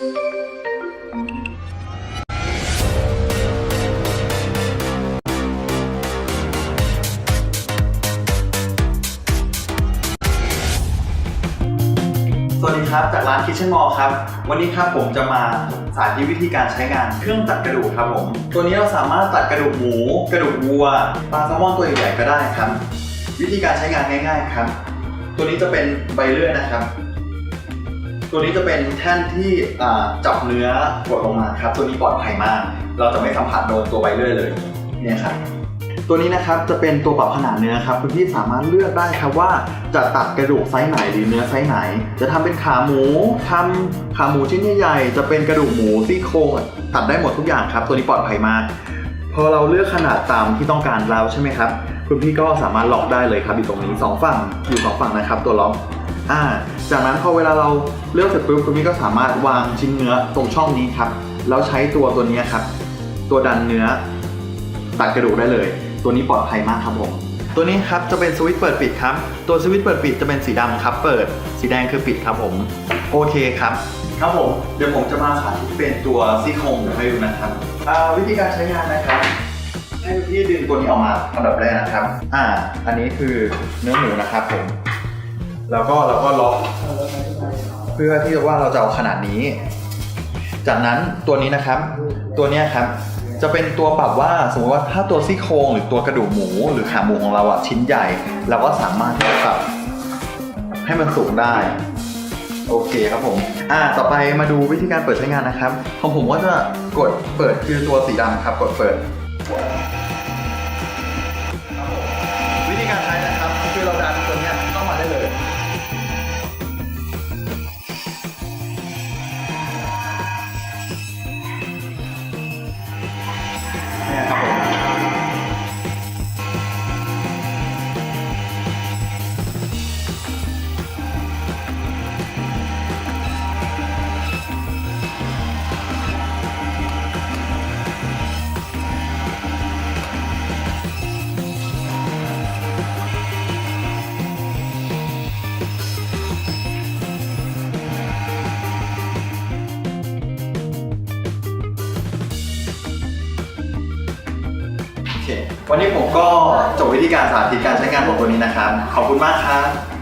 สวัสดีครับ จากร้าน Kitchen Mall ครับ วันนี้ครับผมจะมาสาธิตวิธีการใช้งานเครื่องตัดกระดูกครับผม ตัวนี้เราสามารถตัดกระดูกหมู กระดูกวัวปลาแซลมอนตัวใหญ่ๆก็ได้ครับ วิธีการใช้งานง่าย ๆ ครับ ตัวนี้จะเป็นใบเลื่อยนะครับ ตัวนี้จะเป็นแท่นที่อ่าจับเนื้อกดลงมาครับ ตัวนี้ปลอดภัยมาก เราจะไม่สัมผัสโดนตัวใบเลื่อยเลยเนี่ยครับตัวนี้นะครับจะเป็นตัวปรับขนาดเนื้อครับคุณพี่สามารถเลือกได้ครับว่าจะตัดกระดูกไซส์ไหนหรือเนื้อไซส์ไหน จะทำเป็นขาหมูทำขาหมูชิ้นใหญ่ๆจะเป็นกระดูกหมูซี่โครงตัดได้หมดทุกอย่างครับ ตัวนี้ปลอดภัยมากพอเราเลือกขนาดตามที่ต้องการแล้วใช่ไหมครับ คุณพี่ก็สามารถล็อกได้เลยครับอยู่ตรงนี้สองฝั่งอยู่สองฝั่งนะครับ ตัวล็อก อ่าจากนั้นพอเวลาเราเลือกเสร็จปุ๊บคุณพี่ก็สามารถวางชิ้นเนื้อตรงช่องนี้ครับแล้วใช้ตัวตัวนี้ครับ ตัวดันเนื้อตัดกระดูกได้เลย ตัวนี้ปลอดภัยมากครับผมตัวนี้ครับจะเป็นสวิตช์เปิดปิดครับ ตัวสวิตช์เปิดปิดจะเป็นสีดำครับ เปิดสีแดงคือปิดครับผมโอเคครับครับผมเดี๋ยวผมจะมาสาธิตเป็นตัวซี่โครงให้ดูนะครับวิธีการใช้งานนะครับให้พี่ดึงตัวนี้ออกมาอันดับแรกนะครับ อ่า อันนี้คือเนื้อหมูนะครับผม แล้วก็เราก็ล็อกเพื่อที่ว่าเราจะเอาขนาดนี้ จากนั้นตัวนี้นะครับ ตัวเนี้ยครับ จะเป็นตัวปรับว่าสมมติว่าถ้าตัวซี่โครงหรือตัวกระดูกหมู หรือขาหมูของเราอะชิ้นใหญ่ เราก็สามารถที่จะปรับให้มันสูงได้ โอเคครับผม อ่า ต่อไปมาดูวิธีการเปิดใช้งานนะครับ ของผมก็จะกดเปิดคือตัวสีดำครับ กดเปิด วันนี้ผมก็จบวิธีการสาธิตการใช้งานของตัวนี้นะครับ ขอบคุณมากครับ